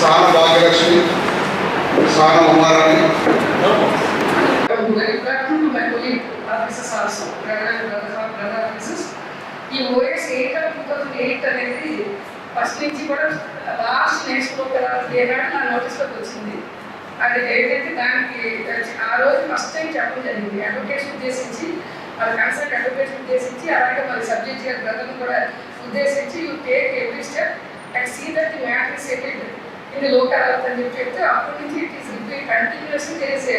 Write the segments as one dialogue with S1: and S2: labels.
S1: సాన భాగ్యలక్ష్మి సాన ఉమారాణి
S2: ఈ OS eight two thousand eight అనేది ఫస్ట్ నుంచి కూడా లాస్ట్ నేర్చుకోగలరు ఏనాడు నా నోటీస్లోకి వచ్చింది అది ఏంటంటే దానికి ఆ రోజు ఫస్ట్ టైం చెప్పడం జరిగింది అడ్వకేషన్ ఉద్దేశించి వాళ్ళ కన్సల్ట్ అడ్వకేషన్ ఉద్దేశించి అలాగే మరి సబ్జెక్ట్ గారి బ్రదర్ని కూడా ఉద్దేశించి you take every step and see that the matter settled ఇది లోకల్ అని చెప్పి చెప్తే అప్పటి నుంచి ఇట్ ఈస్ కంటిన్యూస్ చేసే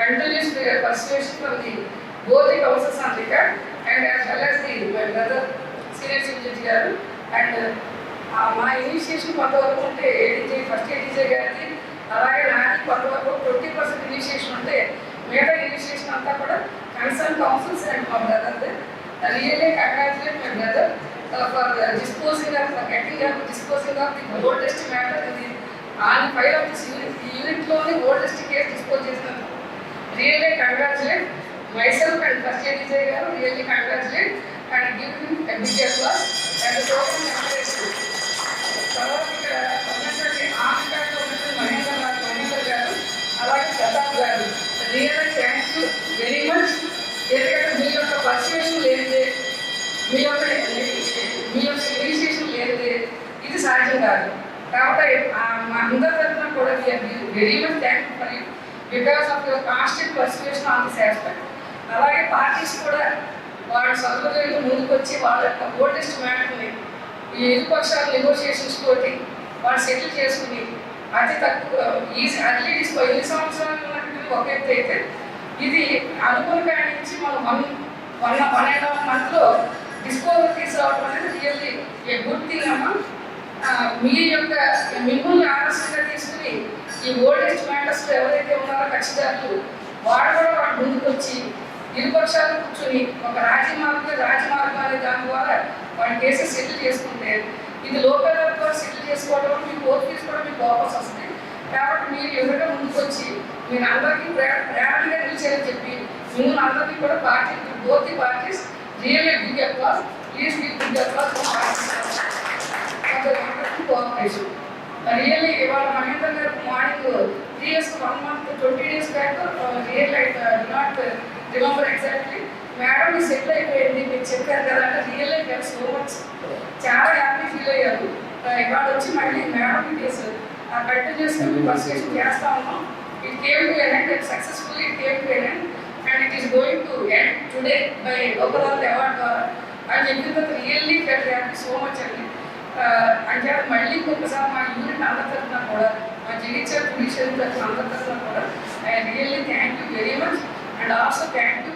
S2: continuous persuasion from the both the houses on record and as well as the my brother senior civil గారు. And మా initiation కొంతవరకు ఉంటే ఏడీజే ఫస్ట్ ఏడీజే గారిది అలాగే నాది కొంతవరకు ట్వంటీ పర్సెంట్ ఇనిషియేషన్ ఉంటే మిగతా ఇనిషియేషన్ అంతా కూడా కన్సర్న్ కౌన్సిల్స్ అండ్ మా brother really congratulate my brother for disposing of for getting of disposing of the oldest matter ఇది on file of this unit ఈ యూనిట్లోని ఓల్డెస్ట్ కేసు డిస్పోజ్ చేసినందుకు really congratulate myself and first year Vijay garu really congratulate and give him a big applause and ఎందుకంటే మీ యొక్క persuasion లేనిదే మీ యొక్క మీ యొక్క initiation లేనిదే ఇది సాధ్యం కాదు. కాబట్టి మా అందరి తరఫున కూడా very much thank for you because of your constant persuasion on this aspect అలాగే పార్టీస్ కూడా వాళ్ళ సభ్యులు ముందుకు వచ్చి వాళ్ళ యొక్క ఓల్డెస్ట్ మ్యాటర్ని ఈ ఇరుపక్షాల నెగోషియేషన్స్ తోటి వాళ్ళు సెటిల్ చేసుకుని అతి తక్కువ ఈ అట్లీస్ట్ ఎన్ని సంవత్సరాలు ఉన్నటువంటి ఒక ఎత్తు అయితే ఇది అనుకున్న one one one and half మంత్లో డిస్పోజల్ తీసుకురావడం అనేది రియల్లీ ఏ గుడ్ థింగ్ అమ్మా. మీ యొక్క మిమ్మల్ని ఆలస్యంగా తీసుకుని ఈ ఓల్డెస్ట్ మ్యాటర్స్ ఎవరైతే ఉన్నారో ఖచ్చితాలు వాడు కూడా వాడు ముందుకు వచ్చి ఇరుపక్షాలు కూర్చొని ఒక రాజమార్గం రాజమార్గం అనే దాని ద్వారా వాళ్ళ కేసెస్ సెటిల్ చేసుకుంటే ఇది లోకల్ ద్వారా సెటిల్ చేసుకోవడం మీ కోర్టు తీసుకోవడం మీకు వాపస్ వస్తుంది కాబట్టి మీరు ఎవరైనా ముందుకు వచ్చి మీరు అందరికీ ప్రే- ప్రేరణగా నిలిచారని చెప్పి మిమ్మల్ని అందరికీ కూడా party both the parties really big applause please give big applause cooperation. Really ఇవాళ Mahendra garu morning three years one month twenty days back real not remember exactly. Madam me settle అయిపోయింది. మీరు చెప్పారు కదా అంటే రియల్ గెట్ సో మచ్. చాలా happy feel అయ్యారు. ఇవాళ వచ్చి మళ్ళీ మేడం కేసు ఆ కంటిన్యూస్ పర్సుకేషన్ చేస్తా ఉన్నాం. It came to an end successfully it came to an end and it is going to end today by local award ద్వారా అని చెప్పిన really felt happy so much అండి అంటే మళ్ళీ ఇంకొకసారి మా యూనిట్ అందరి కూడా మా జగిత్యాల పులిషియన్ తరఫున అందరి కూడా I really thank you very much and also thank you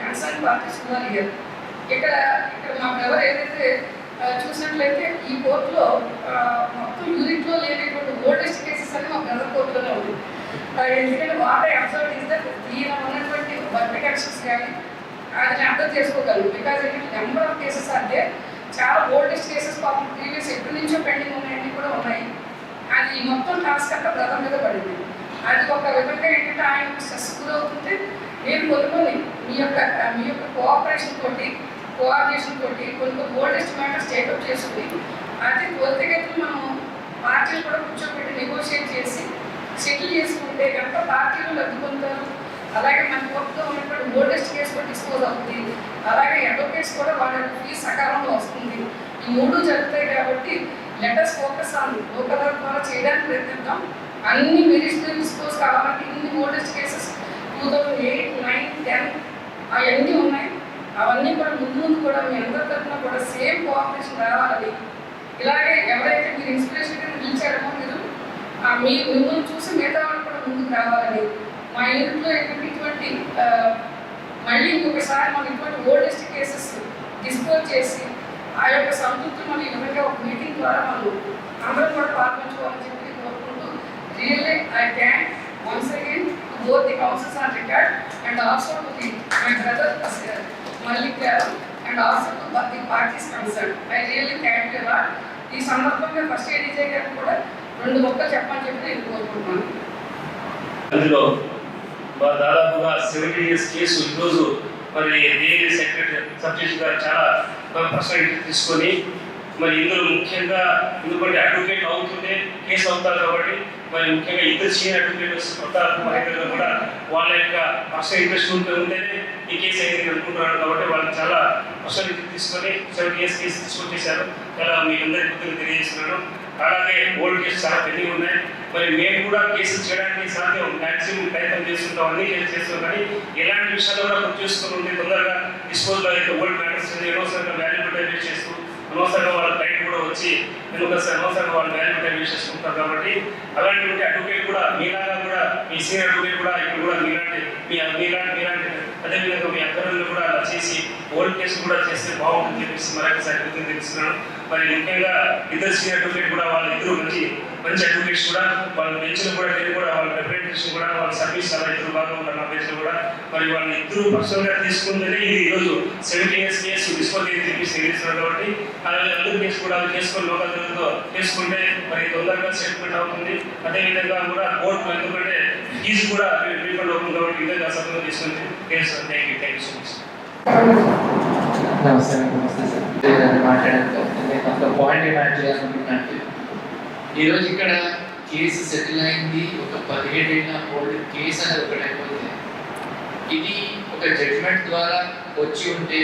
S2: concern parties కూడా ఇయర్ ఇక్కడ ఇక్కడ మా ఎవరు ఏదైతే చూసినట్లయితే ఈ కోర్టులో మొత్తం యూనిట్లో లేనటువంటి ఓల్డెస్ట్ కేసెస్ అని మా బ్రదర్ కోర్టులోనే ఉంది ఎందుకంటే వాట్ అబ్జర్వ్ ఇస్ ఈయన ఉన్నటువంటి వర్క్ యాక్షన్స్ కానీ అది అర్థం చేసుకోగలరు బికాజ్ ఏంటంటే నెంబర్ ఆఫ్ కేసెస్ అంటే చాలా ఓల్డెస్ట్ కేసెస్ పాపం ప్రీవియస్ ఎప్పటి నుంచో పెండింగ్ ఉన్నాయన్నీ కూడా ఉన్నాయి. అది మొత్తం టాస్క్ అంతా ప్రధాన మీద పడింది. అది ఒక విధంగా ఏంటంటే ఆయన స్ట్రెస్ గురవుతుంటే నేను కొనుక్కొని మీ యొక్క మీ యొక్క కోఆపరేషన్ తోటి కోఆర్డినేషన్ తోటి కొన్ని ఓల్డెస్ట్ మ్యాటర్స్ టేకప్ చేసుకుని అదే త్వరితగతిని మనం పార్టీలు కూడా కూర్చోబెట్టి నెగోషియేట్ చేసి సెటిల్ చేసుకుంటే కనుక పార్టీలు లబ్ధి పొందుతారు అలాగే మన కోర్టులో ఉన్నటువంటి ఓల్డెస్ట్ కేసు కూడా డిస్పోజ్ అవుతుంది. అలాగే అడ్వకేట్స్ కూడా వాళ్ళ ఫీజు సకాలంలో వస్తుంది. ఈ మూడు జరుగుతాయి కాబట్టి లెటర్స్ ఫోకస్ ఆన్ లోకల్ ద్వారా చేయడానికి ప్రయత్నిద్దాం. అన్ని మెరిట్స్ డిస్పోజ్ కావాలంటే ఇన్ని oldest cases two thousand eight nine ten అవన్నీ ఉన్నాయి. అవన్నీ కూడా ముందు ముందు కూడా మీ అందరి తరఫున కూడా సేమ్ కోఆపరేషన్ రావాలి. ఇలాగే ఎవరైతే మీరు ఇన్స్పిరేషన్ నిలిచారో మీరు మీ మిమ్మల్ని చూసి మిగతా వాళ్ళు కూడా ముందుకు రావాలని మా యూనిట్లో ఏంటంటే ఇటువంటి మళ్ళీ ఇంకొకసారి మనం ఇటువంటి ఓల్డెస్ట్ కేసెస్ డిస్పోజ్ చేసి ఆ యొక్క సంతృప్తి మనం ఈ ఒక మీటింగ్ ద్వారా మనం అందరం కూడా పాల్గొంచుకోవాలని చెప్పి కోరుకుంటూ really I thank once again both the councils on record and also to the my brother Mallik garu and also to the parties concern I really thank you lot ఈ సందర్భంగా ఫస్ట్ ఏడీజే గారు కూడా రెండు మొక్కలు చెప్పని చెప్పి నేను కోరుకుంటున్నాను.
S3: అందులో దాదాపుగా సెవెంటీ ఇయర్స్ కేసు ఈరోజు మరి డిఏ సెక్రటరీ సబ్జెక్ట్ గారు చాలా పర్సనల్ తీసుకొని మరి ఇందులో ముఖ్యంగా ఎందుకంటే అడ్వకేట్ అవుతుంటే కేసు అవుతారు కాబట్టి మరి ముఖ్యంగా ఇద్దరు సీనియర్ అడ్వకేట్స్ కొత్త మహేంద్ర కూడా వాళ్ళ యొక్క పర్సనల్ ఇంట్రెస్ట్ ఉంటే ఉంటేనే ఈ కేసు అయితే అనుకుంటున్నారు కాబట్టి వాళ్ళు చాలా పర్సనల్ తీసుకొని సెవెన్ ఇయర్స్ కేసు తీసుకొచ్చేసారు చాలా మీ అందరికీ కృతజ్ఞతలు తెలియజేస్తున్నాను. అలాగే ఓల్డ్ కేసు చాలా పెండింగ్ ఉన్నాయి. మరి మేము కూడా కేసులు చేయడానికి సాధ్యం మ్యాక్సిమం ప్రయత్నం చేస్తుంటాం అన్ని చేస్తున్నాం చేస్తాం కానీ ఎలాంటి విషయాలు కూడా గుర్తు చేసుకుని ఉంటే తొందరగా డిస్పోజల్ అయితే ఓల్డ్ మ్యాటర్స్ అనవసరంగా వాల్యూ డైవర్ట్ చేస్తూ అనవసరంగా వాళ్ళ క్లయింట్ కూడా వచ్చి ఎందుకంటే అనవసరంగా వాళ్ళు వాల్యూ డైవర్ట్ చేసుకుంటారు కాబట్టి అలాంటి ఉంటే అడ్వకేట్ కూడా మీలాగా కూడా మీ సీనియర్ అడ్వకేట్ కూడా ఇప్పుడు కూడా మీలాంటి మీ మీలాంటి మీలాంటి అదేవిధంగా మీ అభ్యర్థులు కూడా అలా చేసి ఓల్డ్ కేసు కూడా చేస్తే బాగుంటుంది చెప్పేసి మరొకసారి కృతజ్ఞతలు తెలుస్తున్నాను. మరి ముఖ్యంగా ఇద్దరు సీనియర్ అడ్వకేట్ కూడా వాళ్ళ ఇద్దరు మంచి మంచి అడ్వకేట్స్ కూడా వాళ్ళ బెంచ్లు కూడా నేను కూడా వాళ్ళ రిప్రజెంటేషన్ కూడా వాళ్ళ సర్వీస్ చాలా ఇద్దరు బాగా ఉన్నారు నా బెంచ్లో కూడా. మరి వాళ్ళ ఇద్దరు పర్సనల్గా తీసుకుందని ఇది ఈరోజు సెవెంటీ ఇయర్స్ కేసు డిస్పోజ్ చేసి చెప్పేసి తెలియజేస్తున్నారు కాబట్టి అలాగే అందరూ కేసు కూడా అవి చేసుకొని లోకల్ జరుగుతో చేసుకుంటే మరి తొందరగా సెటిల్మెంట్ అవుతుంది. అదేవిధంగా కూడా కోర్టు ఎందుకంటే ఫీజు కూడా రీఫండ్ అవుతుంది కాబట్టి ఈ విధంగా సభలో తీసుకుంటే thank you thank you so much
S4: నమస్తే నమస్తే సార్ లేదండి నేను పాయింట్ యాడ్ ఈరోజు ఇక్కడ కేసు సెటిల్ అయింది ఒక పదిహేడేళ్ళ ఓల్డ్ కేసు అనేది ఒకటి అయిపోతుంది ఇది ఒక జడ్జ్మెంట్ ద్వారా వచ్చి ఉంటే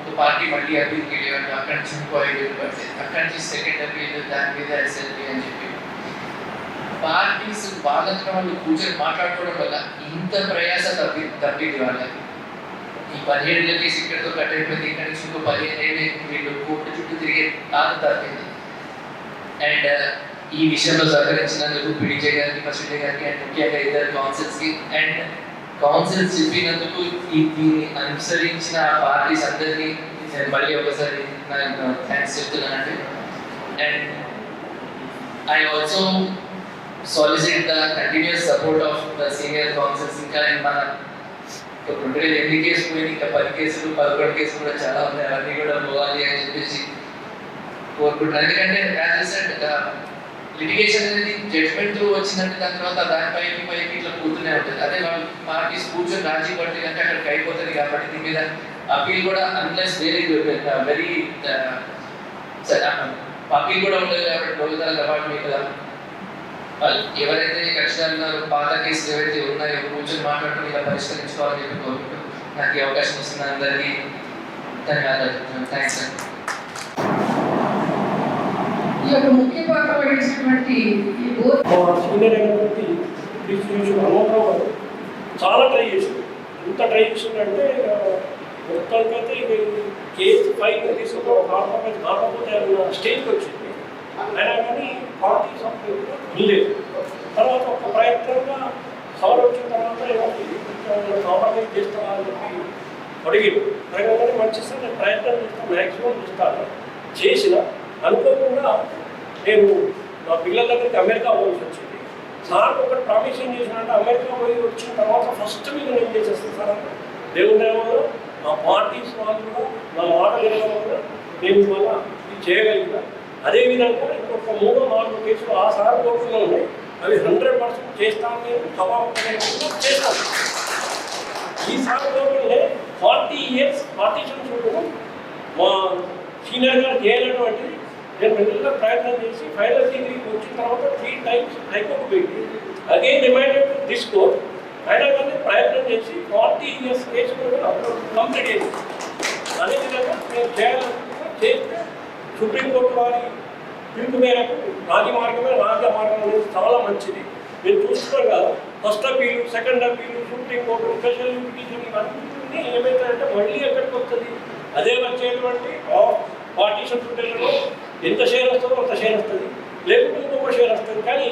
S4: ఒక పార్టీ మళ్ళీ అప్పీల్కి వెళ్ళేవాళ్ళు అక్కడి నుంచి ఇంకో ఐదు పడితే అక్కడి నుంచి సెకండ్ అప్పీల్ దాని మీద ఎస్ఎల్పి అని చెప్పి పార్టీస్ వాళ్ళంతా వాళ్ళు కూర్చొని మాట్లాడుకోవడం వల్ల ఇంత ప్రయాస తప్పి తప్పింది వాళ్ళకి. ఈ పదిహేడుల కేసు ఇక్కడితో కట్ అయిపోయింది ఇక్కడ నుంచి ఇంకో పదిహేను ఏళ్ళు వీళ్ళు కోర్టు చుట్టూ తిరిగే తాత తప్పింది అండ్ ఈ విషయంలో సహకరించినందుకు పిడిజే గారికి ఫస్ట్ గారికి అండ్ ముఖ్యంగా ఇద్దరు కౌన్సిల్స్కి అండ్ కౌన్సిల్స్ చెప్పినందుకు ఈ దీన్ని అనుసరించిన పార్టీస్ అందరినీ నేను మళ్ళీ ఒకసారి నాకు థ్యాంక్స్ చెప్తున్నానండి and I also solicit the continuous support of the senior councils ఇంకా మన ఒక ఎన్ని కేసులు పోయినాయి? ఇంకా పది కేసులు పదకొండు కేసులు కూడా చాలా ఉన్నాయి. అవన్నీ కూడా పోవాలి అని చెప్పేసి కోరుకుంటున్నాను. ఎందుకంటే లిటిగేషన్ అనేది జడ్జ్మెంట్ వచ్చిందంటే దాని తర్వాత దానిపై పైకి ఇట్లా కూర్చునే ఉంటుంది. అదే వాళ్ళు పార్టీస్ కూర్చొని రాజీ పడితే కనుక అక్కడికి అయిపోతుంది కాబట్టి దీని మీద అప్పీల్ కూడా అన్లెస్ వెరీ వెరీ అప్పీల్ కూడా ఉండదు కాబట్టి రోజుల కాబట్టి మీకు ఎవరైతే కక్షాలు ఉన్నారో పాత కేసులు ఏవైతే ఉన్నాయో కూర్చొని మాట్లాడుకుని ఇలా పరిష్కరించుకోవాలని చెప్పి కోరుకుంటూ నాకు ఈ అవకాశం ఇస్తున్న అందరికీ ధన్యవాదాలు. థ్యాంక్స్ అండి.
S2: ఈ యొక్క ముఖ్య పాత్ర వహించినటువంటి
S5: చాలా ట్రై చేశారు. ఎంత ట్రై చేసిందంటే మొత్తానికైతే కేసు ఫైల్ తీసుకుని కాకపోతే కాకపోతే అన్న స్టేజ్కి వచ్చింది. అయినా కానీ పార్టీ సభ్యులు లేదు తర్వాత ఒక ప్రయత్నంగా సవర్ వచ్చిన తర్వాత కాంప్రమైజ్ చేస్తామా అని చెప్పి అడిగారు. అడగగానే మంచి సార్ నేను ప్రయత్నం చేస్తాను మ్యాక్సిమం చూస్తాను చేసిన అనుకోకుండా నేను నా పిల్లల దగ్గరికి అమెరికా పోవాల్సి వచ్చింది. సార్ ఒకటి ప్రామిస్ ఏం చేసినంటే అమెరికా పోయి వచ్చిన తర్వాత ఫస్ట్ మీరు నేను చేసేస్తాను సార్ అంటే దేవుని నా పార్టీస్ వాళ్ళు కూడా నా మాటలు వినడం వల్ల నేను వల్ల ఇది చేయగలిగినా. అదేవిధంగా ఇంకొక మూడో నాలుగు కేసులు ఆ సార్ కోర్టులో ఉన్నాయి. అవి హండ్రెడ్ పర్సెంట్ చేస్తాను నేను తప్పకుండా చేస్తాను ఈ సార్ కోర్టులోనే ఫార్టీ ఇయర్స్ పార్టీషన్ చూడడం మా సీనియర్ గారు చేయనటువంటిది నేను రెగ్యులర్గా ప్రయత్నం చేసి ఫైనల్ డిగ్రీకి వచ్చిన తర్వాత త్రీ టైమ్స్ హైకోర్టు పెట్టి again reminded to this court అయినా కానీ ప్రయత్నం చేసి ఫార్టీ ఇయర్స్ కేసు కూడా కంప్లీట్ అయింది అదేవిధంగా నేను చేయాలనుకుంటున్నా చేస్తే. సుప్రీంకోర్టు వారి పిలుపు మేరకు రాజీ మార్గమే రాజ మార్గం అనేది చాలా మంచిది. మీరు చూస్తున్నాను కదా first appeal second appeal supreme court special petition ఇవన్నీ ఏమవుతాయంటే మళ్ళీ ఎక్కడికి వస్తుంది? అదే వచ్చేటువంటి పార్టీషన్ సుప్రీంలో ఎంత షేర్ వస్తుందో అంత షేర్ వస్తుంది. లేకపోతే ఇంకొక షేర్ వస్తుంది. కానీ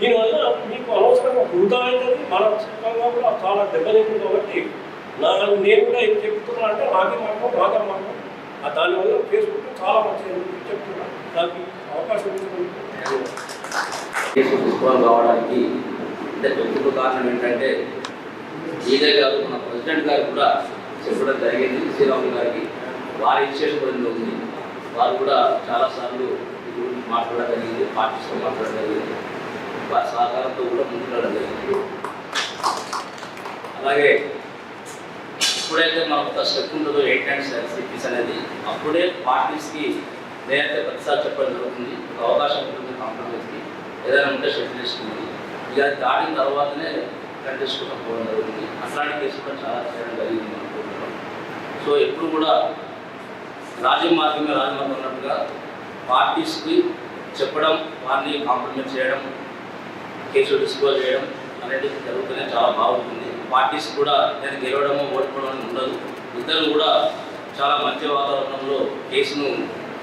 S5: దీనివల్ల మీకు అనవసరంగా వృధా అవుతుంది. మానసికంగా కూడా చాలా దెబ్బతింటుంది కాబట్టి నా నేను కూడా ఏం చెప్తున్నా అంటే రాజ్య మార్గం నాకే మార్గం దానివల్ల ఫేస్బుక్ చాలా మంచిది చెప్తున్నా. దానికి అవకాశం
S6: కావడానికి అంటే పెద్ద కారణం ఏంటంటే ఈదే కాదు మన ప్రెసిడెంట్ గారు కూడా చెప్పడం జరిగింది. శ్రీరాములు గారికి వారి ఇన్స్టిట్యూషన్ కూడా ఉంది. వారు కూడా చాలాసార్లు గురించి మాట్లాడడం జరిగింది పార్టీస్తో మాట్లాడడం జరిగింది. వారి సహకారంతో కూడా ముందుకెళ్ళడం జరిగింది. అలాగే ఎప్పుడైతే మనకు ఒక స్టెప్ ఉంటుందో ఎయిట్ అండ్ సిటీస్ అనేది అప్పుడే పార్టీస్కి నేనైతే ప్రతిసారి చెప్పడం జరుగుతుంది. ఒక అవకాశం ఉంటుంది కాంప్రమైజ్కి ఏదైనా ఉంటే షెడ్యూల్ చేసుకుంది ఇక అది దాటిన తర్వాతనే కంటెస్ట్ కూడా పోవడం జరుగుతుంది. అట్లాంటి కేసు కూడా చాలా చేయడం జరిగింది అనుకుంటున్నాం సో ఎప్పుడు కూడా రాజ్యం మార్గమే రాజమార్గం ఉన్నట్టుగా పార్టీస్కి చెప్పడం వారిని కాంప్రమైజ్ చేయడం కేసు డిస్క్లోజ్ చేయడం అనేది జరుగుతూనే చాలా బాగుంటుంది. పార్టీస్ కూడా నేను గెలవడము ఓడిపోవడం ఉండదు. ఇద్దరు కూడా చాలా మంచి వాతావరణంలో కేసును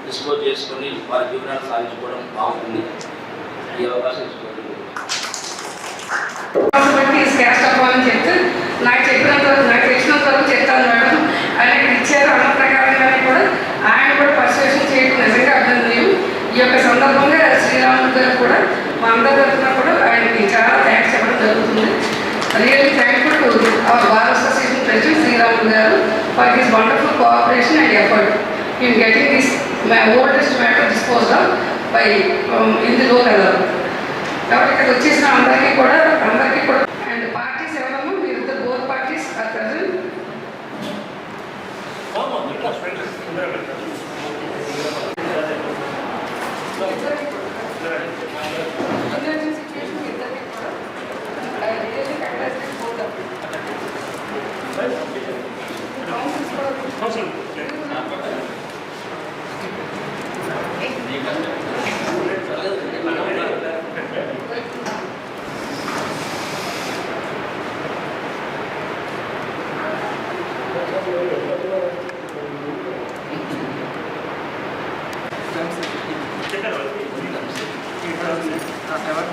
S6: డిస్క్లోజ్ చేసుకొని వారి జీవనాన్ని సాధించుకోవడం బాగుంటుంది ఈ అవకాశం ఇచ్చుకోవడం
S2: చెప్తే నాకు చెప్పినంత వరకు నాకు తెలిసినంత వరకు చెప్తాను మేడం. ఆయన ఇక్కడ ఇచ్చారు అన్న ప్రకారంగానే కూడా ఆయన కూడా పర్సువేషన్ చేయడం నిజంగా లేదు ఈ యొక్క సందర్భంగా శ్రీరాములు గారు కూడా మా అందరి తరఫున కూడా ఆయనకి చాలా థ్యాంక్స్ చెప్పడం జరుగుతుంది really thankful to our bar association president Sriramulu గారు for his wonderful cooperation and effort in getting this my oldest matter dispose of by లో కదా కాబట్టి ఇక్కడ వచ్చేసిన అందరికీ కూడా అందరికీ కూడా টাকা